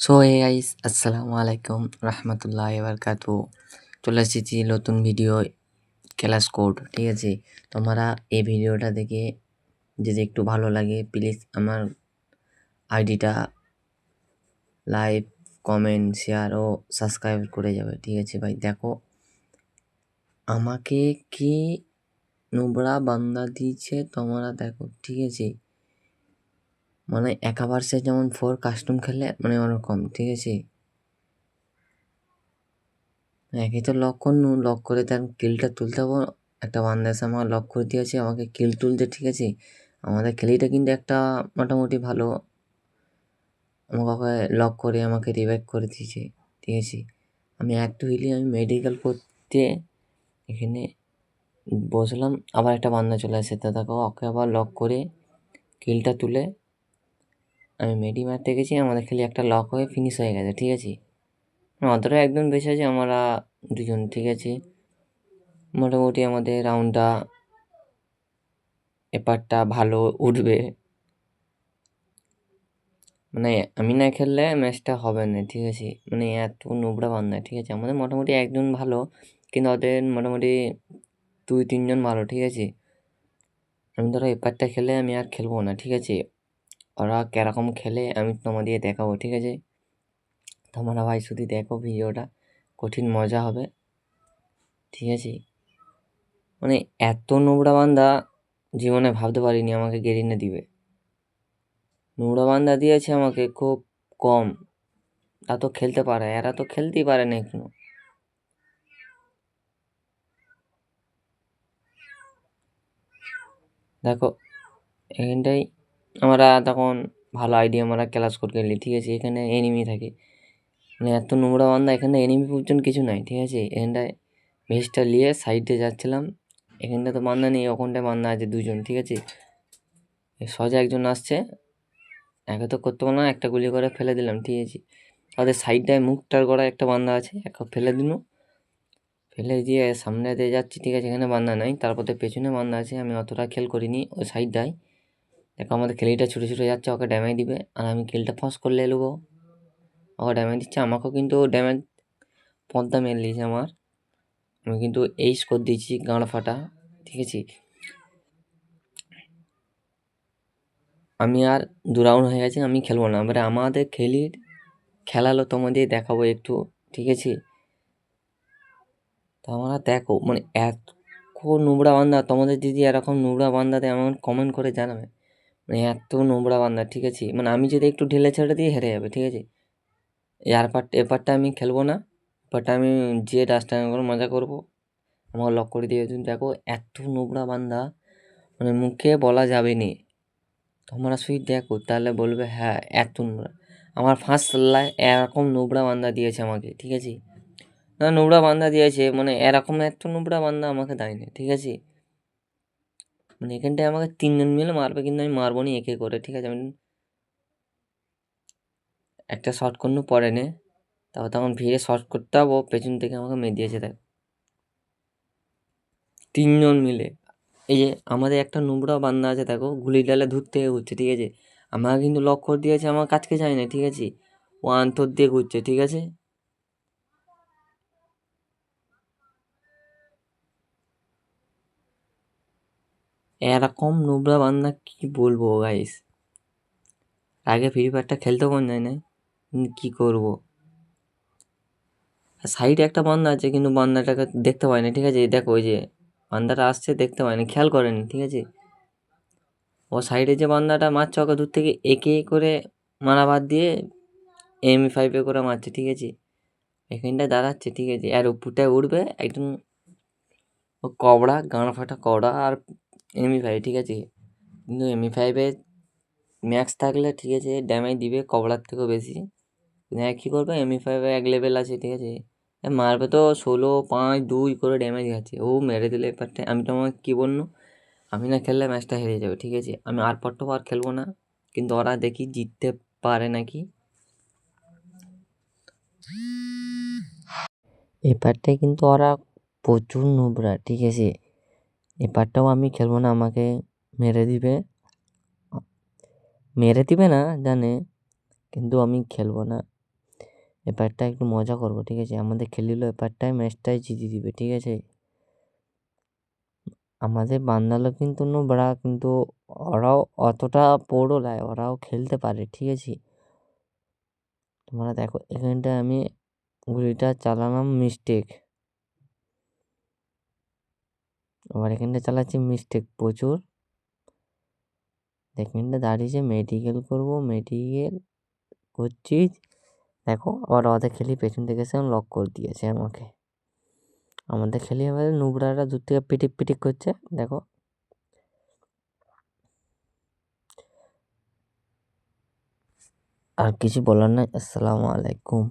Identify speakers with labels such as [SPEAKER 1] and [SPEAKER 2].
[SPEAKER 1] So hey guys আসসালামু আলাইকুম রহমতুল্লাহ বারকাতু চলে এসেছি নতুন ভিডিও ক্লাস কোড ঠিক আছে? তোমরা এই ভিডিওটা দেখে যদি একটু ভালো লাগে প্লিজ আমার আইডিটা লাইক কমেন্ট শেয়ার ও সাবস্ক্রাইব করে যাবে, ঠিক আছে ভাই? দেখো, আমাকে কি নোবরা বান্দা দিয়েছে তোমরা দেখো, ঠিক আছে? মানে একা ভার্সেস যেমন ফোর কাস্টম খেলে মানে ওরকম, ঠিক আছে? একে তো লক করনু লক করে তার কিলটা তুলতে হব। একটা এসে আমার লক করে দিয়েছে, আমাকে কিল তুলতে, ঠিক আছে? আমাদের খেলিটা কিন্তু একটা মোটামুটি ভালো। আমাকে লক করে আমাকে রিভাইভ করে দিয়েছে, ঠিক আছে? আমি একটু হিলি আমি মেডিকেল করতে এখানে বসলাম। আবার একটা বান্দা চলে আসে, তা দেখো ওকে আবার লক করে কিলটা তুলে আমি মেডি মারতে গেছি, আমাদের খালি একটা লক হয়ে ফিনিশ হয়ে গেছে, ঠিক আছে? অতটা একদম বেশি আছে, আমরা দুজন ঠিক আছে। মোটামুটি আমাদের রাউন্ডটা এপারটা ভালো উঠবে। মানে আমি না খেললে ম্যাচটা হবে না, ঠিক আছে? মানে এত নোবরা বান্ধা ঠিক আছে? আমাদের মোটামুটি একজন ভালো, কিন্তু ওদের মোটামুটি দুই তিনজন ভালো, ঠিক আছে? আমি ধরো এপারটা খেলে আমি আর খেলব না, ঠিক আছে? ওরা কীরকম খেলে, আমি তোমাদের দেখাবো, ঠিক আছে? তোমরা ভাই শুধু দেখো ভিডিওটা, কঠিন মজা হবে, ঠিক আছে? মানে এত নোংরা বান্দা জীবনে ভাবতে পারিনি আমাকে গেরিনে দিবে। নোংরা বান্দা দিয়েছে আমাকে খুব কম। তা তো খেলতে পারে, এরা তো খেলতেই পারে না এখনও। দেখো এখানটাই আমরা তখন ভালো আইডিয়া আমরা ক্লাস করে গেলি ঠিক আছে? এখানে এনিমি থাকে। মানে এত নোংরা বান্দা, এখানে এনিমি পর্যন্ত কিছু নাই, ঠিক আছে? এখানটায় ভেস্টটা নিয়ে সাইডে যাচ্ছিলাম। এখানটা তো বান্দা নেই, ওখানটায় বান্দা আছে দুজন, ঠিক আছে? সহজে একজন আসছে। একে তো করতে পারলাম একটা গুলি করে ফেলে দিলাম, ঠিক আছে? তাদের সাইডটায় মুখটার গড়ায় একটা বান্দা আছে, এক ফেলে দিল। ফেলে দিয়ে সামনে দিয়ে যাচ্ছি, ঠিক আছে? এখানে বান্দা নাই, তারপরে পেছনে বান্দা আছে, আমি অতটা খেল করিনি ওই সাইডটায় দেখো আমাদের খেলিটা ছুটে ছুটে যাচ্ছে, ওকে ড্যামেজ দিবে। আর আমি খেলটা ফাঁস করলে এলবো ওকে ড্যামেজ দিচ্ছে, আমাকেও কিন্তু ড্যামেজ পদ্মা মেরে দিয়েছে আমার। আমি কিন্তু এই স্কোর দিয়েছি গাঁড় ফাটা, ঠিক আছে? আমি আর দু রাউন্ড হয়ে গেছে, আমি খেলব না। এবারে আমাদের খেলির খেলালো তোমাদের দেখাবো একটু, ঠিক আছে? তো আমরা দেখো মানে এত নোংরা বান্দা, তোমাদের দিদি এরকম নোংরা বান্দাতে এমন কমেন্ট করে জানাবে মানে এত নোংরা বান্দা, ঠিক আছে? মানে আমি যদি একটু ঢেলে ছেড়ে দিয়ে হেরে যাবে, ঠিক আছে? এর পার্ট এপারটা আমি খেলব না। এপারটা আমি যে ডাস্টার করে মজা করব। আমাকে লক করে দিয়ে দেখো, এত নোংরা বান্দা। মানে মুখে বলা যাবে নি। তোমরা শুধু দেখো, তাহলে বলবে হ্যাঁ এত নোংরা। আমার ফার্স্ট এরকম নোংরা বান্দা দিয়েছে আমাকে, ঠিক আছে? না, নোংরা বান্দা দিয়েছে মানে এরকম এত নোংরা বান্দা আমাকে দেয়নি, ঠিক আছে? মানে এখানটায় আমাকে তিনজন মিলে মারবে, কিন্তু আমি মারবো নি একে করে, ঠিক আছে? আমি একটা শর্ট করনু পরে নে। তারপর তখন ভিড়ে শর্ট করতে হব পেছন থেকে আমাকে মেরে দিয়েছে, দেখ। তিনজন মিলে। এই যে আমাদের একটা নোংরা বান্দা আছে, দেখো গুলি ডালে ধূর থেকে ঘুরছে, ঠিক আছে? আমাকে কিন্তু লক্ষ্য দিয়েছে, আমার কাছকে যায় না, ঠিক আছে? ও আন্তর দিয়ে ঘুরছে, ঠিক আছে? এরকম নোংরা বান্দা কি বলব গাইস আগে ফ্রি ফায়ারটা খেলতে মন যায় না কী করব? সাইডে একটা বান্দা আছে, কিন্তু বান্দাটাকে দেখতে পাই না, ঠিক আছে? দেখো, ওই যে বান্দাটা আসছে, দেখতে পাই না, খেয়াল করেনি ঠিক আছে? ও সাইডে যে বান্দাটা মারছে, ওকে দূর থেকে একে করে মারা বাদ দিয়ে এম ফাইভে করে মারছে, ঠিক আছে? এখানটায় দাঁড়াচ্ছে, ঠিক আছে? আর উপরটায় উঠবে একদম ও কবড়া, গাঁড় ফাটা কবড়া, আর এমই ফাইভ ঠিক আছে? কিন্তু এমই ফাইভে ম্যাক্স থাকলে ঠিক আছে ড্যামেজ দিবে কবড়ার থেকেও বেশি। হ্যাঁ কী করবে? এমই ফাইভে এক লেভেল আছে, ঠিক আছে? মারবে তো ষোলো, পাঁচ, দুই করে ড্যামেজ আছে ও মেরে দিলে এবারটা আমি তো আমার কী বলল আমি না খেললে ম্যাচটা হেরে যাবে, ঠিক আছে? আমি আর পরটা আর খেলব না। কিন্তু ওরা দেখি জিততে পারে নাকি? এবারটায় কিন্তু ওরা প্রচুর নোবরা, ঠিক আছে? এবারটাও আমি খেলব না, আমাকে মেরে দিবে। মেরে দিবে না, জানে, কিন্তু আমি খেলব না। এপারটা একটু মজা করব, ঠিক আছে? আমাদের খেলিলো এপারটায় ম্যাচটাই জিতে দিবে, ঠিক আছে? আমাদের বান্দালো কিন্তু নোবড়া কিন্তু ওরাও অতটা পোড়ো নয় ওরাও খেলতে পারে, ঠিক আছে? তোমরা দেখো, এখানটায় আমি গুলিটা চালালাম মিস্টেক আবার এখানটা চালাচ্ছি মিস্টেক প্রচুর। এখানটা দাঁড়িয়েছে মেডিকেল করব মেডিকেল করছি। দেখো, আবার ওদের খেলি পেছন থেকে এসে লক করে দিয়েছে আমাকে। আমাদের খেলি আমাদের নুবরারা দূর থেকে পিটিক পিটিক করছে, দেখো। আর কিছু বলার নাই, আসসালামু আলাইকুম।